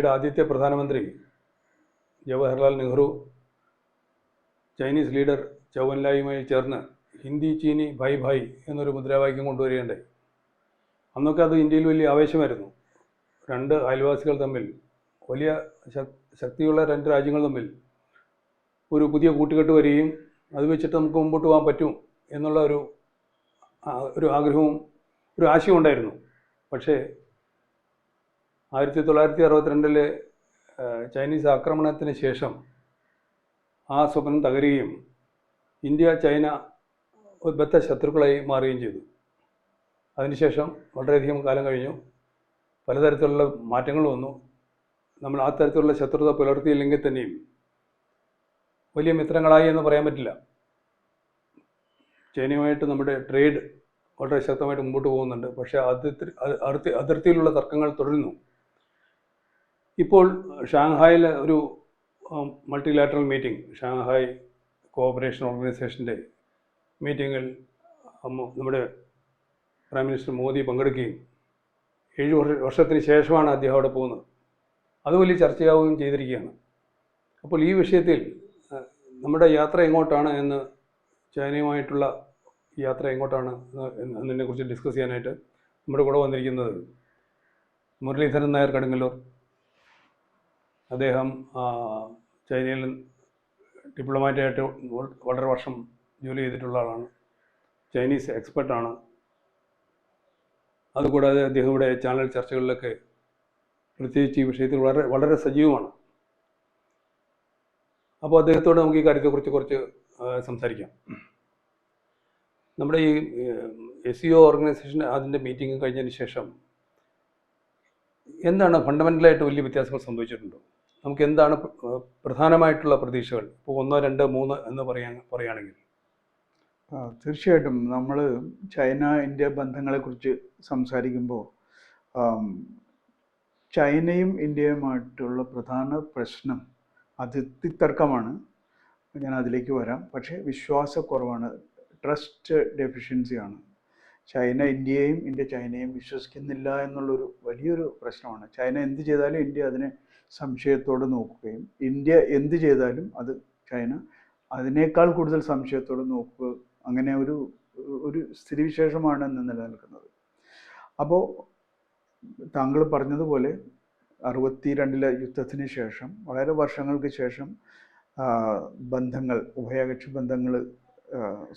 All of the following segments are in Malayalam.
ഇന്ത്യയുടെ ആദ്യത്തെ പ്രധാനമന്ത്രി ജവഹർലാൽ നെഹ്റു ചൈനീസ് ലീഡർ ചൗവൻലായുമായി ചേർന്ന് ഹിന്ദി ചീനി ഭായ് ഭായ് എന്നൊരു മുദ്രാവാക്യം കൊണ്ടുവരികയുണ്ടായി. അന്നൊക്കെ അത് ഇന്ത്യയിൽ വലിയ ആവേശമായിരുന്നു. രണ്ട് അയൽവാസികൾ തമ്മിൽ വലിയ ശക്തിയുള്ള രണ്ട് രാജ്യങ്ങൾ തമ്മിൽ ഒരു പുതിയ കൂട്ടുകെട്ട് വരികയും അത് വെച്ചിട്ട് നമുക്ക് മുമ്പോട്ട് പോകാൻ പറ്റും എന്നുള്ള ഒരു ഒരു ആഗ്രഹവും ഒരു ആശയവും ഉണ്ടായിരുന്നു പക്ഷേ ആയിരത്തി തൊള്ളായിരത്തി അറുപത്തിരണ്ടിലെ ചൈനീസ് ആക്രമണത്തിന് ശേഷം ആ സ്വപ്നം തകരുകയും ഇന്ത്യ ചൈന ഒരു ബദ്ധ ശത്രുക്കളായി മാറുകയും ചെയ്തു. അതിനുശേഷം വളരെയധികം കാലം കഴിഞ്ഞു. പലതരത്തിലുള്ള മാറ്റങ്ങൾ വന്നു. നമ്മൾ ആ തരത്തിലുള്ള ശത്രുത പുലർത്തിയില്ലെങ്കിൽ തന്നെയും വലിയ മിത്രങ്ങളായി എന്ന് പറയാൻ പറ്റില്ല. ചൈനയുമായിട്ട് നമ്മുടെ ട്രേഡ് വളരെ ശക്തമായിട്ട് മുമ്പോട്ട് പോകുന്നുണ്ട്. പക്ഷേ അതിർത്തി അതിർത്തി അതിർത്തിയിലുള്ള തർക്കങ്ങൾ തുടരുന്നു. ഇപ്പോൾ ഷാങ്ഹായിൽ ഒരു മൾട്ടിലാറ്ററൽ മീറ്റിംഗ് ഷാങ്ഹായ് കോഓപ്പറേഷൻ ഓർഗനൈസേഷന്റെ മീറ്റിങ്ങിൽ നമ്മുടെ പ്രൈം മിനിസ്റ്റർ മോദി പങ്കെടുക്കുകയും ഏഴ് വർഷ വർഷത്തിന് ശേഷമാണ് അദ്ദേഹം അവിടെ പോകുന്നത്. അത് വലിയ ചർച്ചയാവുകയും ചെയ്തിരിക്കുകയാണ്. അപ്പോൾ ഈ വിഷയത്തിൽ നമ്മുടെ യാത്ര എങ്ങോട്ടാണ് എന്ന് ചൈനയുമായിട്ടുള്ള യാത്ര എങ്ങോട്ടാണ് എന്ന് എന്നതിനെക്കുറിച്ച് ഡിസ്കസ് ചെയ്യാനായിട്ട് നമ്മുടെ കൂടെ വന്നിരിക്കുന്നത് മുരളീധരൻ നായർ കടുങ്ങല്ലൂർ. അദ്ദേഹം ചൈനയിൽ ഡിപ്ലോമാറ്റായിട്ട് വളരെ വർഷം ജോലി ചെയ്തിട്ടുള്ള ആളാണ്. ചൈനീസ് എക്സ്പെർട്ടാണ്. അതുകൂടാതെ അദ്ദേഹം ഇവിടെ ചാനൽ ചർച്ചകളിലൊക്കെ പ്രത്യേകിച്ച് ഈ വിഷയത്തിൽ വളരെ വളരെ സജീവമാണ്. അപ്പോൾ അദ്ദേഹത്തോട് നമുക്ക് ഈ കാര്യത്തെക്കുറിച്ച് കുറച്ച് സംസാരിക്കാം. നമ്മുടെ ഈ എസ് സി ഒ ഓർഗനൈസേഷൻ അതിന്റെ മീറ്റിംഗ് കഴിഞ്ഞതിന് ശേഷം എന്താണ് ഫണ്ടമെന്റലായിട്ട് വലിയ വ്യത്യാസങ്ങൾ സംഭവിച്ചിട്ടുണ്ടോ? നമുക്ക് എന്താണ് പ്രധാനമായിട്ടുള്ള പ്രതീക്ഷകൾ? ഇപ്പോൾ ഒന്നോ രണ്ടോ മൂന്ന് എന്ന് പറയാൻ പറയുകയാണെങ്കിൽ. തീർച്ചയായിട്ടും നമ്മൾ ചൈന ഇന്ത്യ ബന്ധങ്ങളെക്കുറിച്ച് സംസാരിക്കുമ്പോൾ ചൈനയും ഇന്ത്യയുമായിട്ടുള്ള പ്രധാന പ്രശ്നം അതിർത്തി തർക്കമാണ് ഞാൻ അതിലേക്ക് വരാം. പക്ഷേ വിശ്വാസക്കുറവാണ്. ട്രസ്റ്റ് ഡെഫിഷ്യൻസിയാണ്. ചൈന ഇന്ത്യയെയും ഇന്ത്യ ചൈനയും വിശ്വസിക്കുന്നില്ല എന്നുള്ളൊരു വലിയൊരു പ്രശ്നമാണ്. ചൈന എന്ത് ചെയ്താലും ഇന്ത്യ അതിനെ സംശയത്തോടെ നോക്കുകയും ഇന്ത്യ എന്ത് ചെയ്താലും അത് ചൈന അതിനേക്കാൾ കൂടുതൽ സംശയത്തോടെ നോക്കുക അങ്ങനെ ഒരു ഒരു സ്ഥിതിവിശേഷമാണ് ഇന്ന് നിലനിൽക്കുന്നത്. അപ്പോൾ താങ്കൾ പറഞ്ഞതുപോലെ അറുപത്തി രണ്ടിലെ യുദ്ധത്തിന് ശേഷം വളരെ വർഷങ്ങൾക്ക് ശേഷം ബന്ധങ്ങൾ ഉഭയകക്ഷി ബന്ധങ്ങൾ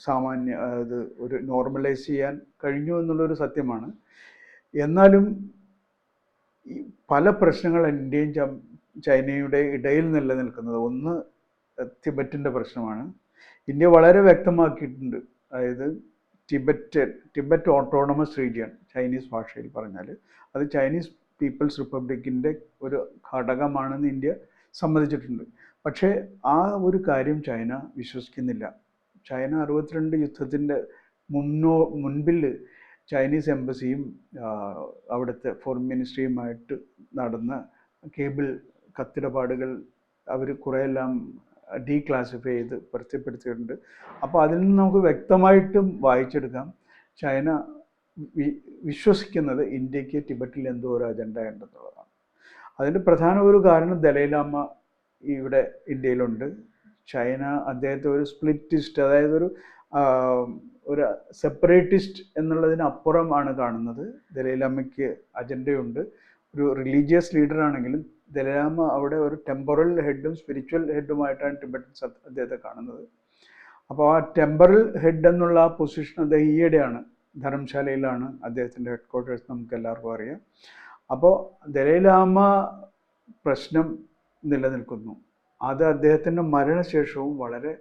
സാമാന്യ അത് ഒരു നോർമലൈസ് ചെയ്യാൻ കഴിഞ്ഞു എന്നുള്ളൊരു സത്യമാണ്. എന്നാലും ഈ പല പ്രശ്നങ്ങൾ ഇന്ത്യയും ചൈനയുടെ ഇടയിൽ നിലനിൽക്കുന്നത്. ഒന്ന് ടിബറ്റിന്റെ പ്രശ്നമാണ്. ഇന്ത്യ വളരെ വ്യക്തമാക്കിയിട്ടുണ്ട്. അതായത് Tibet Tibet autonomous region Chinese ഭാഷയിൽ പറഞ്ഞാൽ അത് ചൈനീസ് പീപ്പിൾസ് റിപ്പബ്ലിക്കിന്റെ ഒരു ഘടകമാണെന്ന് ഇന്ത്യ സമ്മതിച്ചിട്ടുണ്ട്. പക്ഷേ ആ ഒരു കാര്യം ചൈന വിശ്വസിക്കുന്നില്ല. ചൈന അറുപത്തിരണ്ട് യുദ്ധത്തിന്റെ മുന്നോ മുൻപിൽ ചൈനീസ് എംബസിയും അവിടുത്തെ ഫോറിൻ മിനിസ്ട്രിയുമായിട്ട് നടന്ന കേബിൾ കത്തിടപാടുകൾ അവർ കുറേയെല്ലാം ഡീക്ലാസിഫൈ ചെയ്ത് പരസ്യപ്പെടുത്തിയിട്ടുണ്ട്. അപ്പോൾ അതിൽ നിന്ന് നമുക്ക് വ്യക്തമായിട്ടും വായിച്ചെടുക്കാം. ചൈന വിശ്വസിക്കുന്നത് ഇന്ത്യയ്ക്ക് ടിബറ്റിൽ എന്തോ ഒരു അജണ്ട ഉണ്ടെന്നുള്ളതാണ്. അതിന്റെ പ്രധാന ഒരു കാരണം ദലൈലാമ ഇവിടെ ഇന്ത്യയിലുണ്ട്. ചൈന അദ്ദേഹത്തെ ഒരു സ്പ്ലിറ്റിസ്റ്റ് അതായത് ഒരു ഒരു സെപ്പറേറ്റിസ്റ്റ് എന്നുള്ളതിനപ്പുറമാണ് കാണുന്നത്. ദലൈലാമയ്ക്ക് അജണ്ടയുണ്ട്. ഒരു റിലീജിയസ് ലീഡറാണെങ്കിലും ദലൈലാമ അവിടെ ഒരു ടെമ്പറൽ ഹെഡും സ്പിരിച്വൽ ഹെഡുമായിട്ടാണ് ടിബറ്റൻ അദ്ദേഹത്തെ കാണുന്നത്. അപ്പോൾ ആ ടെമ്പറൽ ഹെഡ് എന്നുള്ള ആ പൊസിഷൻ അദ്ദേഹം ഈയിടെയാണ് ധർമ്മശാലയിലാണ് അദ്ദേഹത്തിന്റെ ഹെഡ് ക്വാർട്ടേഴ്സ് നമുക്ക് എല്ലാവർക്കും അറിയാം. അപ്പോൾ ദലൈലാമ പ്രശ്നം നിലനിൽക്കുന്നു. അത് അദ്ദേഹത്തിന്റെ മരണശേഷവും വളരെ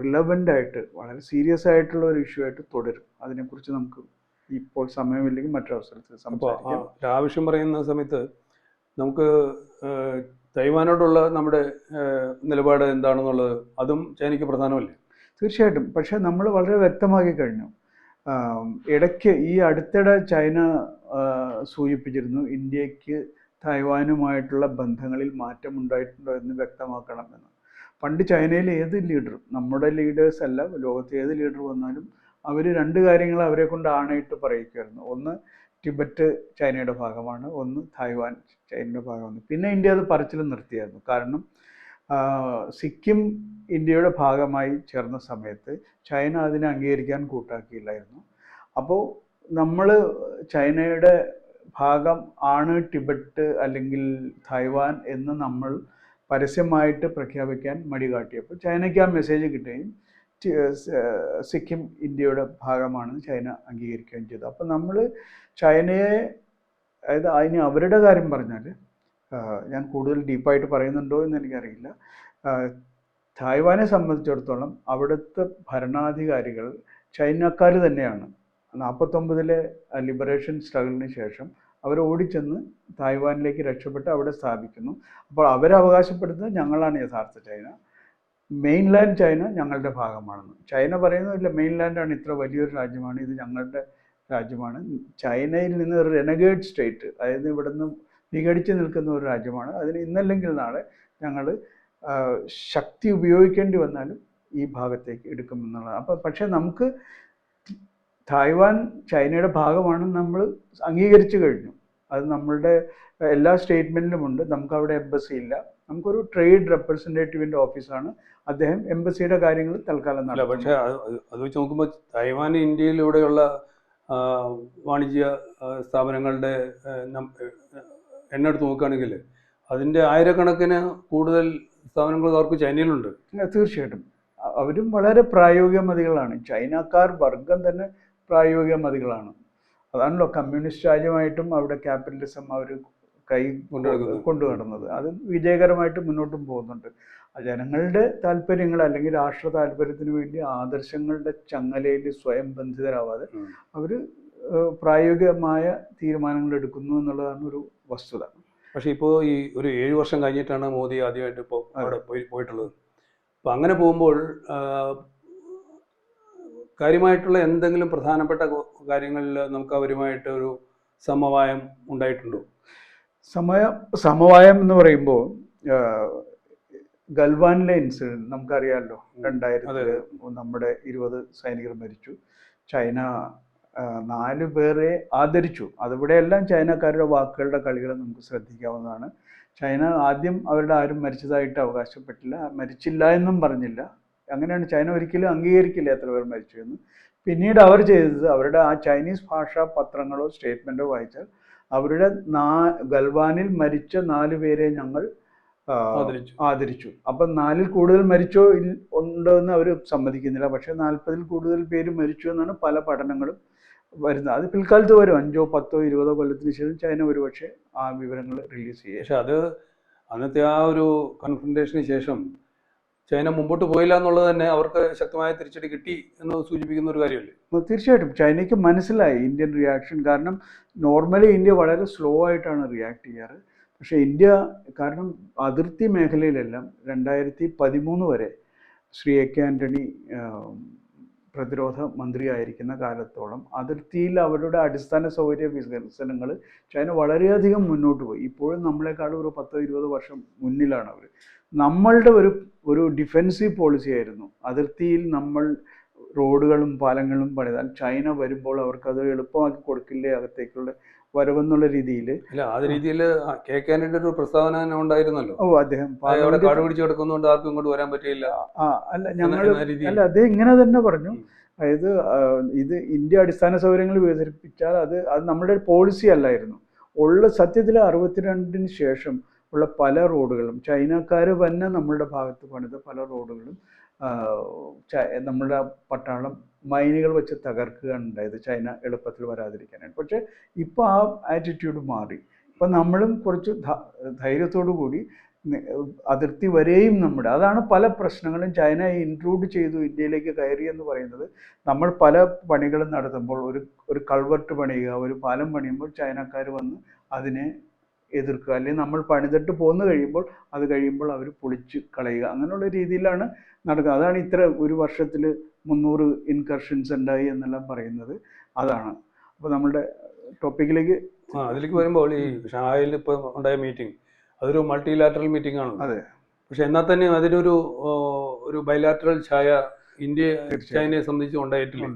റിലവന്റ് ആയിട്ട് വളരെ സീരിയസ് ആയിട്ടുള്ള ഒരു ഇഷ്യൂ ആയിട്ട് തുടരും. അതിനെക്കുറിച്ച് നമുക്ക് ഇപ്പോൾ സമയമില്ലെങ്കിൽ മറ്റൊരവസരത്തിൽ സംസാരിക്കാം. ആവശ്യം പറയുന്ന സമയത്ത് നമുക്ക് തൈവാനോടുള്ള നമ്മുടെ നിലപാട് എന്താണെന്നുള്ളത് അതും ചൈനയ്ക്ക് പ്രധാനമല്ലേ? തീർച്ചയായിട്ടും. പക്ഷേ നമ്മൾ വളരെ വ്യക്തമാക്കി കഴിഞ്ഞു. ഇടയ്ക്ക് ഈ അടുത്തിടെ ചൈന സൂചിപ്പിച്ചിരുന്നു ഇന്ത്യയ്ക്ക് തായ്വാനുമായിട്ടുള്ള ബന്ധങ്ങളിൽ മാറ്റമുണ്ടായിട്ടുണ്ടോ എന്ന് വ്യക്തമാക്കണമെന്ന് പണ്ട് ചൈനയിലെ ഏത് ലീഡറും നമ്മുടെ ലീഡേഴ്സ് അല്ല ലോകത്തെ ഏത് ലീഡർ വന്നാലും അവർ രണ്ട് കാര്യങ്ങൾ അവരെ കൊണ്ട് ആണയിട്ട് പറയിക്കുമായിരുന്നു. ഒന്ന് ടിബറ്റ് ചൈനയുടെ ഭാഗമാണ് ഒന്ന് തായ്വാൻ ചൈനയുടെ ഭാഗമാണ്. പിന്നെ ഇന്ത്യ അത് പറച്ചിൽ നിർത്തിയായിരുന്നു. കാരണം സിക്കിം ഇന്ത്യയുടെ ഭാഗമായി ചേർന്ന സമയത്ത് ചൈന അതിനെ അംഗീകരിക്കാൻ കൂട്ടാക്കിയില്ലായിരുന്നു. അപ്പോൾ നമ്മൾ ചൈനയുടെ ഭാഗം ആണ് ടിബറ്റ് അല്ലെങ്കിൽ തായ്വാൻ എന്ന് നമ്മൾ പരസ്യമായിട്ട് പ്രഖ്യാപിക്കാൻ മടി കാട്ടിയപ്പോൾ ചൈനയ്ക്ക് ആ മെസ്സേജ് കിട്ടുകയും സിക്കിം ഇന്ത്യയുടെ ഭാഗമാണെന്ന് ചൈന അംഗീകരിക്കുകയും ചെയ്തു. അപ്പോൾ നമ്മൾ ചൈനയെ അതായത് അതിന് അവരുടെ കാര്യം പറഞ്ഞാൽ ഞാൻ കൂടുതൽ ഡീപ്പായിട്ട് പറയുന്നുണ്ടോ എന്ന് എനിക്കറിയില്ല. തായ്വാനെ സംബന്ധിച്ചിടത്തോളം അവിടുത്തെ ഭരണാധികാരികൾ ചൈനക്കാർ തന്നെയാണ്. നാൽപ്പത്തൊമ്പതിലെ ലിബറേഷൻ സ്ട്രഗിളിന് ശേഷം അവർ ഓടിച്ചെന്ന് തായ്വാനിലേക്ക് രക്ഷപ്പെട്ട് അവിടെ സ്ഥാപിക്കുന്നു. അപ്പോൾ അവരവകാശപ്പെടുന്നത് ഞങ്ങളാണ് യഥാർത്ഥ ചൈന. മെയിൻലാൻഡ് ചൈന ഞങ്ങളുടെ ഭാഗമാണെന്ന്. ചൈന പറയുന്നില്ല മെയിൻലാൻഡാണ് ഇത്ര വലിയൊരു രാജ്യമാണ് ഇത് ഞങ്ങളുടെ രാജ്യമാണ്. ചൈനയിൽ നിന്ന് ഒരു റെനഗേഡ് സ്റ്റേറ്റ് അതായത് ഇവിടുന്ന് വിഘടിച്ച് നിൽക്കുന്ന ഒരു രാജ്യമാണ്. അതിന് ഇന്നല്ലെങ്കിൽ നാളെ ഞങ്ങൾ ശക്തി ഉപയോഗിക്കേണ്ടി വന്നാലും ഈ ഭാഗത്തേക്ക് എടുക്കുമെന്നുള്ളതാണ്. അപ്പോൾ പക്ഷേ നമുക്ക് തായ്വാൻ ചൈനയുടെ ഭാഗമാണ് നമ്മൾ അംഗീകരിച്ചു കഴിഞ്ഞു. അത് നമ്മളുടെ എല്ലാ സ്റ്റേറ്റ്മെന്റിലുമുണ്ട് നമുക്ക് അവിടെ എംബസി ഇല്ല. നമുക്കൊരു ട്രേഡ് റെപ്രസെന്റേറ്റീവിന്റെ ഓഫീസാണ്. അദ്ദേഹം എംബസിയുടെ കാര്യങ്ങൾ തൽക്കാലം നടക്കില്ല. പക്ഷെ അത് വെച്ച് നോക്കുമ്പോൾ തായ്വാൻ ഇന്ത്യയിലൂടെയുള്ള വാണിജ്യ സ്ഥാപനങ്ങളുടെ ആ, നം- എണ്ണം എടുത്ത് നോക്കുകയാണെങ്കിൽ അതിന്റെ ആയിരക്കണക്കിന് കൂടുതൽ സ്ഥാപനങ്ങൾ അവർക്ക് ചൈനയിലുണ്ട്. തീർച്ചയായിട്ടും. അവരും വളരെ പ്രായോഗികമതികളാണ് ചൈനക്കാർ വർഗം തന്നെ പ്രായോഗികമതികളാണ്. അതാണല്ലോ കമ്മ്യൂണിസ്റ്റ് രാജ്യമായിട്ടും അവിടെ ക്യാപിറ്റലിസം അവർ കൈ. കൊണ്ടു നടന്നത് അത് വിജയകരമായിട്ട് മുന്നോട്ടും പോകുന്നുണ്ട്. ജനങ്ങളുടെ താല്പര്യങ്ങൾ അല്ലെങ്കിൽ രാഷ്ട്ര താല്പര്യത്തിന് വേണ്ടി ആദർശങ്ങളുടെ ചങ്ങലയിൽ സ്വയം ബന്ധിതരാവാതെ അവർ അവർ പ്രായോഗികമായ തീരുമാനങ്ങൾ എടുക്കുന്നു എന്നുള്ളതാണ് ഒരു വസ്തുത. പക്ഷെ ഇപ്പോൾ ഈ ഒരു ഏഴ് വർഷം കഴിഞ്ഞിട്ടാണ് മോദി ആദ്യമായിട്ട് ഇപ്പോൾ അവിടെ പോയി പോയിട്ടുള്ളത്. അപ്പോൾ അങ്ങനെ പോകുമ്പോൾ കാര്യമായിട്ടുള്ള എന്തെങ്കിലും പ്രധാനപ്പെട്ട കാര്യങ്ങളിൽ നമുക്ക് അവരുമായിട്ട് ഒരു സമവായം ഉണ്ടായിട്ടുണ്ടോ? സമയ സമവായം എന്ന് പറയുമ്പോൾ ഗൽവാനിലെ ഇൻസിഡന്റ് നമുക്കറിയാമല്ലോ രണ്ടായിരത്തിൽ നമ്മുടെ ഇരുപത് സൈനികർ മരിച്ചു. ചൈന നാല് പേരെ ആദരിച്ചു. അതിവിടെയെല്ലാം ചൈനക്കാരുടെ വാക്കുകളുടെ കളികൾ നമുക്ക് ശ്രദ്ധിക്കാവുന്നതാണ്. ചൈന ആദ്യം അവരുടെ ആരും മരിച്ചതായിട്ട് അവകാശപ്പെട്ടില്ല. മരിച്ചില്ല എന്നും പറഞ്ഞില്ല. അങ്ങനെയാണ് ചൈന ഒരിക്കലും അംഗീകരിക്കില്ല എത്ര പേർ മരിച്ചു എന്ന്. പിന്നീട് അവർ ചെയ്തത് അവരുടെ ആ ചൈനീസ് ഭാഷാ പത്രങ്ങളോ സ്റ്റേറ്റ്മെന്റോ വായിച്ചാൽ അവരുടെ നാ ഗൽവാനിൽ മരിച്ച നാല് പേരെ ഞങ്ങൾ ആദരിച്ചു. അപ്പം നാലിൽ കൂടുതൽ മരിച്ചോ ഉണ്ടോ എന്ന് അവർ സമ്മതിക്കുന്നില്ല. പക്ഷേ നാൽപ്പതിൽ കൂടുതൽ പേര് മരിച്ചു എന്നാണ് പല പഠനങ്ങളും വരുന്നത്. അത് പിൽക്കാലത്ത് വരും. അഞ്ചോ പത്തോ ഇരുപതോ കൊല്ലത്തിന് ശേഷം ചൈന ഒരുപക്ഷെ ആ വിവരങ്ങൾ റിലീസ് ചെയ്യും. പക്ഷെ അത് അന്നത്തെ ആ ഒരു കൺഫ്രണ്ടേഷന് ശേഷം ചൈന മുമ്പോട്ട് പോയില്ല എന്നുള്ളത് തന്നെ അവർക്ക് ശക്തമായ തിരിച്ചടി കിട്ടി എന്ന് സൂചിപ്പിക്കുന്ന ഒരു കാര്യമല്ലേ? തീർച്ചയായിട്ടും. ചൈനയ്ക്ക് മനസ്സിലായി ഇന്ത്യൻ റിയാക്ഷൻ കാരണം നോർമലി ഇന്ത്യ വളരെ സ്ലോ ആയിട്ടാണ് റിയാക്ട് ചെയ്യാറ്. പക്ഷേ ഇന്ത്യ കാരണം അതിർത്തി മേഖലയിലെല്ലാം രണ്ടായിരത്തി പതിമൂന്ന് വരെ ശ്രീ എ കെ ആന്റണി പ്രതിരോധ മന്ത്രിയായിരിക്കുന്ന കാലത്തോളം അതിർത്തിയിൽ അവരുടെ അടിസ്ഥാന സൗകര്യ വികസനങ്ങൾ ചൈന വളരെയധികം മുന്നോട്ട് പോയി. ഇപ്പോഴും നമ്മളെക്കാളും ഒരു പത്തോ ഇരുപതോ വർഷം മുന്നിലാണ് അവർ. നമ്മളുടെ ഒരു ഒരു ഡിഫെൻസീവ് പോളിസി ആയിരുന്നു. അതിർത്തിയിൽ നമ്മൾ റോഡുകളും പാലങ്ങളും പണിതാൽ ചൈന വരുമ്പോൾ അവർക്കത് എളുപ്പമാക്കി കൊടുക്കില്ലേ? അകത്തേക്കുള്ള വരവെന്നുള്ള രീതിയിൽ അല്ല ആ രീതിയിൽ കെ ഒരു പ്രസ്താവന തന്നെ ഉണ്ടായിരുന്നല്ലോ. ഓ അദ്ദേഹം അവിടെ കാട് പിടിച്ച് കിടക്കുന്നതുകൊണ്ട് ആർക്കും ഇങ്ങോട്ട് വരാൻ പറ്റിയില്ല. ആ അല്ല ഞങ്ങൾ അല്ല അദ്ദേഹം ഇങ്ങനെ തന്നെ പറഞ്ഞു. അതായത് ഇത് ഇന്ത്യ അടിസ്ഥാന സൗകര്യങ്ങൾ വികസിപ്പിച്ചാൽ അത് അത് നമ്മുടെ പോളിസി അല്ലായിരുന്നു. ഉള്ള സത്യത്തിൽ അറുപത്തിരണ്ടിന് ശേഷം ഉള്ള പല റോഡുകളും ചൈനക്കാർ തന്നെ നമ്മളുടെ ഭാഗത്ത് പണിത പല റോഡുകളും നമ്മുടെ പട്ടാളം മൈനുകൾ വെച്ച് തകർക്കുകയാണ് ഉണ്ടായത് ചൈന എളുപ്പത്തിൽ വരാതിരിക്കാനായിട്ട്. പക്ഷേ ഇപ്പോൾ ആ ആറ്റിറ്റ്യൂഡ് മാറി. ഇപ്പം നമ്മളും കുറച്ച് ധൈര്യത്തോടു കൂടി അതിർത്തി വരെയും നമ്മുടെ അതാണ് പല പ്രശ്നങ്ങളും ചൈന ഇൻക്ലൂഡ് ചെയ്തു ഇന്ത്യയിലേക്ക് കയറി എന്ന് പറയുന്നത്. നമ്മൾ പല പണികളും നടത്തുമ്പോൾ ഒരു ഒരു കൾവർട്ട് പണിയുക ഒരു പാലം പണിയുമ്പോൾ ചൈനക്കാർ വന്ന് അതിനെ എതിർക്കുക. അല്ലെങ്കിൽ നമ്മൾ പണിതിട്ട് പോന്നു കഴിയുമ്പോൾ അത് കഴിയുമ്പോൾ അവർ പൊളിച്ച് കളയുക. അങ്ങനെയുള്ള രീതിയിലാണ് നടക്കുക. അതാണ് ഇത്ര ഒരു വർഷത്തിൽ മുന്നൂറ് ഇൻകർഷൻസ് ഉണ്ടായി എന്നെല്ലാം പറയുന്നത് അതാണ്. അപ്പോൾ നമ്മുടെ ടോപ്പിക്കിലേക്ക് അതിലേക്ക് വരുമ്പോൾ ഈ ഷായിൽ ഇപ്പോൾ ഉണ്ടായ മീറ്റിംഗ് അതൊരു മൾട്ടിലാറ്ററൽ മീറ്റിംഗ് ആണ്. അതെ. പക്ഷെ എന്നാൽ തന്നെ അതിനൊരു ഒരു ബൈലാറ്ററൽ ഛായ ഇന്ത്യ. ചൈനയെ സംബന്ധിച്ച് ഉണ്ടായിട്ടില്ല?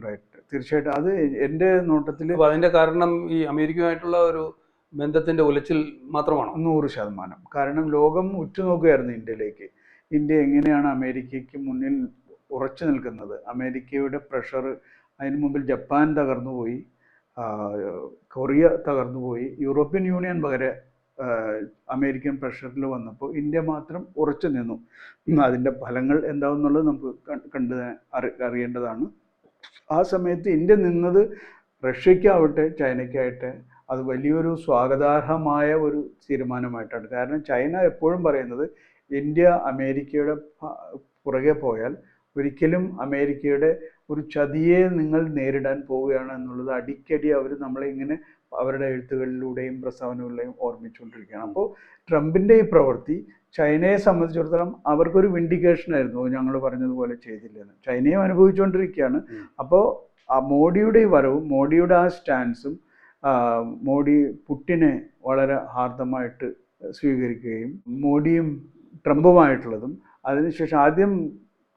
തീർച്ചയായിട്ടും. അത് എന്റെ നോട്ടത്തിൽ അതിന്റെ കാരണം ഈ അമേരിക്കയുമായിട്ടുള്ള ഒരു ബന്ധത്തിന്റെ ഉലച്ചിൽ മാത്രമാണ്? നൂറ് ശതമാനം. കാരണം ലോകം ഉറ്റുനോക്കുകയായിരുന്നു ഇന്ത്യയിലേക്ക്. ഇന്ത്യ എങ്ങനെയാണ് അമേരിക്കയ്ക്ക് മുന്നിൽ ഉറച്ചു നിൽക്കുന്നത്. അമേരിക്കയുടെ പ്രഷർ അതിന് മുമ്പിൽ ജപ്പാൻ തകർന്നുപോയി കൊറിയ തകർന്നുപോയി യൂറോപ്യൻ യൂണിയൻ വരെ അമേരിക്കൻ പ്രഷറിൽ വന്നപ്പോൾ ഇന്ത്യ മാത്രം ഉറച്ചു നിന്നു. അതിന്റെ ഫലങ്ങൾ എന്താണെന്നുള്ളത് നമുക്ക് കണ്ടു അറി അറിയേണ്ടതാണ്. ആ സമയത്ത് ഇന്ത്യ നിന്നത് റഷ്യക്കാവട്ടെ ചൈനയ്ക്കാവട്ടെ അത് വലിയൊരു സ്വാഗതാർഹമായ ഒരു തീരുമാനമായിട്ടാണ്. കാരണം ചൈന എപ്പോഴും പറയുന്നത് ഇന്ത്യ അമേരിക്കയുടെ പുറകെ പോയാൽ ഒരിക്കലും അമേരിക്കയുടെ ഒരു ചതിയെ നിങ്ങൾ നേരിടാൻ പോവുകയാണ് എന്നുള്ളത് അടിക്കടി അവർ നമ്മളെ ഇങ്ങനെ അവരുടെ എഴുത്തുകളിലൂടെയും പ്രസ്താവനകളിലൂടെയും ഓർമ്മിച്ചുകൊണ്ടിരിക്കുകയാണ്. അപ്പോൾ ട്രംപിന്റെ ഈ പ്രവൃത്തി ചൈനയെ സംബന്ധിച്ചിടത്തോളം അവർക്കൊരു വിൻഡിക്കേഷൻ ആയിരുന്നു. ഞങ്ങൾ പറഞ്ഞതുപോലെ ചെയ്തില്ലെന്ന്. ചൈനയും അനുഭവിച്ചുകൊണ്ടിരിക്കുകയാണ്. അപ്പോൾ ആ മോഡിയുടെ ഈ വരവും മോഡിയുടെ ആ സ്റ്റാൻസും മോഡി പുട്ടിനെ വളരെ ഹാർദമായിട്ട് സ്വീകരിക്കുകയും മോഡിയും ട്രംപുമായിട്ടുള്ളതും അതിനുശേഷം ആദ്യം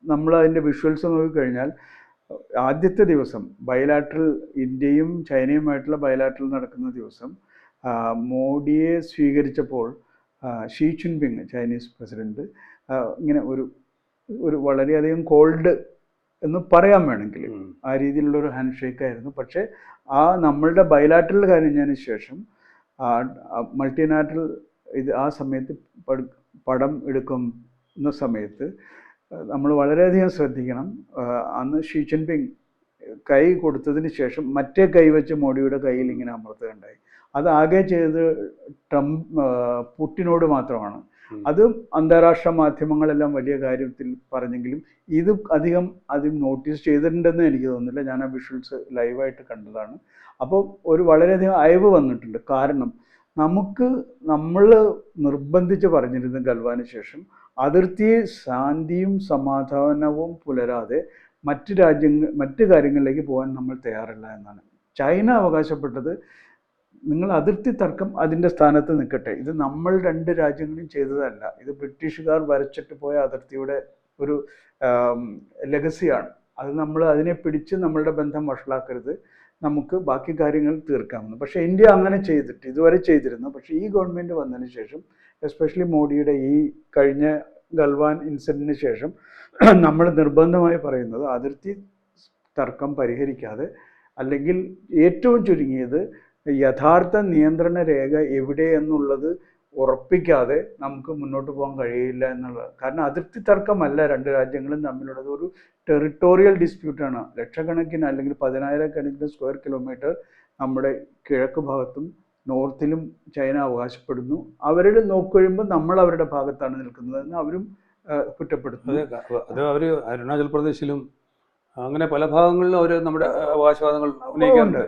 നമ്മൾ അതിന്റെ വിഷ്വൽസ് നോക്കിക്കഴിഞ്ഞാൽ ആദ്യത്തെ ദിവസം ബയലാട്രൽ ഇന്ത്യയും ചൈനയുമായിട്ടുള്ള ബയലാട്രൽ നടക്കുന്ന ദിവസം മോഡിയെ സ്വീകരിച്ചപ്പോൾ ഷീ ചുൻപിങ് ചൈനീസ് പ്രസിഡന്റ് ഇങ്ങനെ ഒരു ഒരു വളരെയധികം കോൾഡ് എന്ന് പറയാൻ വേണമെങ്കിൽ ആ രീതിയിലുള്ള ഒരു ഹാൻഡ് ഷേക്ക് ആയിരുന്നു. പക്ഷേ ആ നമ്മളുടെ ബയലാട്രൽ കഴിഞ്ഞതിന് ശേഷം മൾട്ടിനാട്രൽ ഇത് ആ സമയത്ത് പട്- പടം എടുക്കുന്ന സമയത്ത് നമ്മൾ വളരെയധികം ശ്രദ്ധിക്കണം. അന്ന് ഷീ ജിൻപിങ് കൈ കൊടുത്തതിന് ശേഷം മറ്റേ കൈ വെച്ച് മോഡിയുടെ കയ്യിൽ ഇങ്ങനെ അമർത്തുകയുണ്ടായി. അത് ആകെ ചെയ്ത് ട്രംപ് പുട്ടിനോട് മാത്രമാണ്. അത് അന്താരാഷ്ട്ര മാധ്യമങ്ങളെല്ലാം വലിയ കാര്യത്തിൽ പറഞ്ഞെങ്കിലും ഇത് അധികം അധികം നോട്ടീസ് ചെയ്തിട്ടുണ്ടെന്ന് എനിക്ക് തോന്നുന്നില്ല. ഞാൻ ആ വിഷ്വൽസ് ലൈവായിട്ട് കണ്ടതാണ്. അപ്പോൾ ഒരു വളരെയധികം അയവ് വന്നിട്ടുണ്ട്. കാരണം നമുക്ക് നമ്മൾ നിർബന്ധിച്ച് പറഞ്ഞിരുന്ന ഗൽവാന് ശേഷം അതിർത്തിയിൽ ശാന്തിയും സമാധാനവും പുലരാതെ മറ്റ് രാജ്യങ്ങൾ മറ്റ് കാര്യങ്ങളിലേക്ക് പോകാൻ നമ്മൾ തയ്യാറല്ല എന്നാണ്. ചൈന അവകാശപ്പെട്ടത് നിങ്ങൾ അതിർത്തി തർക്കം അതിന്റെ സ്ഥാനത്ത് നിൽക്കട്ടെ. ഇത് നമ്മൾ രണ്ട് രാജ്യങ്ങളും ചെയ്തതല്ല. ഇത് ബ്രിട്ടീഷുകാർ വരച്ചിട്ട് പോയ അതിർത്തിയുടെ ഒരു ലെഗസിയാണ് അത് നമ്മൾ അതിനെ പിടിച്ച് നമ്മളുടെ ബന്ധം വഷളാക്കരുത്. നമുക്ക് ബാക്കി കാര്യങ്ങൾ തീർക്കാമെന്ന്. പക്ഷേ ഇന്ത്യ അങ്ങനെ ചെയ്തിട്ട് ഇതുവരെ ചെയ്തിരുന്നു. പക്ഷേ ഈ ഗവൺമെന്റ് വന്നതിന് ശേഷം എസ്പെഷ്യലി മോഡിയുടെ ഈ കഴിഞ്ഞ ഗൽവാൻ ഇൻസിഡന്റിന് ശേഷം നമ്മൾ നിർബന്ധമായി പറയുന്നത് അതിർത്തി തർക്കം പരിഹരിക്കാതെ അല്ലെങ്കിൽ ഏറ്റവും ചുരുങ്ങിയത് യഥാർത്ഥ നിയന്ത്രണ രേഖ എവിടെ എന്നുള്ളത് ഉറപ്പിക്കാതെ നമുക്ക് മുന്നോട്ട് പോകാൻ കഴിയില്ല എന്നുള്ളത് കാരണം അതിർത്തി തർക്കമല്ല രണ്ട് രാജ്യങ്ങളും തമ്മിലുള്ളത്. ഒരു ടെറിട്ടോറിയൽ ഡിസ്പ്യൂട്ടാണ് ലക്ഷക്കണക്കിന് അല്ലെങ്കിൽ പതിനായിരക്കണക്കിന് സ്ക്വയർ കിലോമീറ്റർ നമ്മുടെ കിഴക്ക് ഭാഗത്തും നോർത്തിലും ചൈന അവകാശപ്പെടുന്നു. അവരുടെ നോക്കുമ്പോൾ നമ്മൾ അവരുടെ ഭാഗത്താണ് നിൽക്കുന്നത് നിൽക്കുന്നതെന്ന് അവരും കുറ്റപ്പെടുത്തുന്നത് അതെ അവർ അരുണാചൽ പ്രദേശിലും അങ്ങനെ പല ഭാഗങ്ങളിലും അവർ നമ്മുടെ അവകാശവാദങ്ങൾ ഉന്നയിക്കാറുണ്ട്.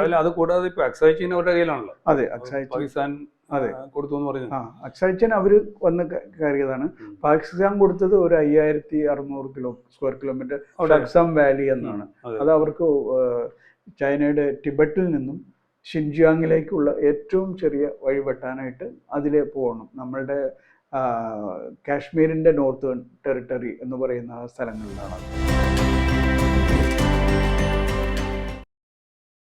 അതിൽ അത് കൂടാതെ ഇപ്പൊ അക്സായ് ചീന അവരുടെ കയ്യിലാണല്ലോ. അതെ അക്സായ് പാകിസ്ഥാൻ അതെ. കൊടുത്തു എന്ന് പറയുന്നത്. ആ അക്സായിച്ചൻ അവർ വന്ന് കയറിയതാണ്. പാകിസ്ഥാൻ കൊടുത്തത് ഒരു അയ്യായിരത്തി അറുന്നൂറ് കിലോ സ്ക്വയർ കിലോമീറ്റർ അവിടെ ഡക്സാം വാലി എന്നാണ്. അത്. അവർക്ക് ചൈനയുടെ ടിബറ്റിൽ നിന്നും ഷിൻജിയാങ്ങിലേക്കുള്ള ഏറ്റവും ചെറിയ വഴി വെട്ടാനായിട്ട് അതിലെ പോകണം. നമ്മളുടെ കാശ്മീരിന്റെ നോർത്ത് ടെറിട്ടറി എന്ന് പറയുന്ന സ്ഥലങ്ങളിലാണ്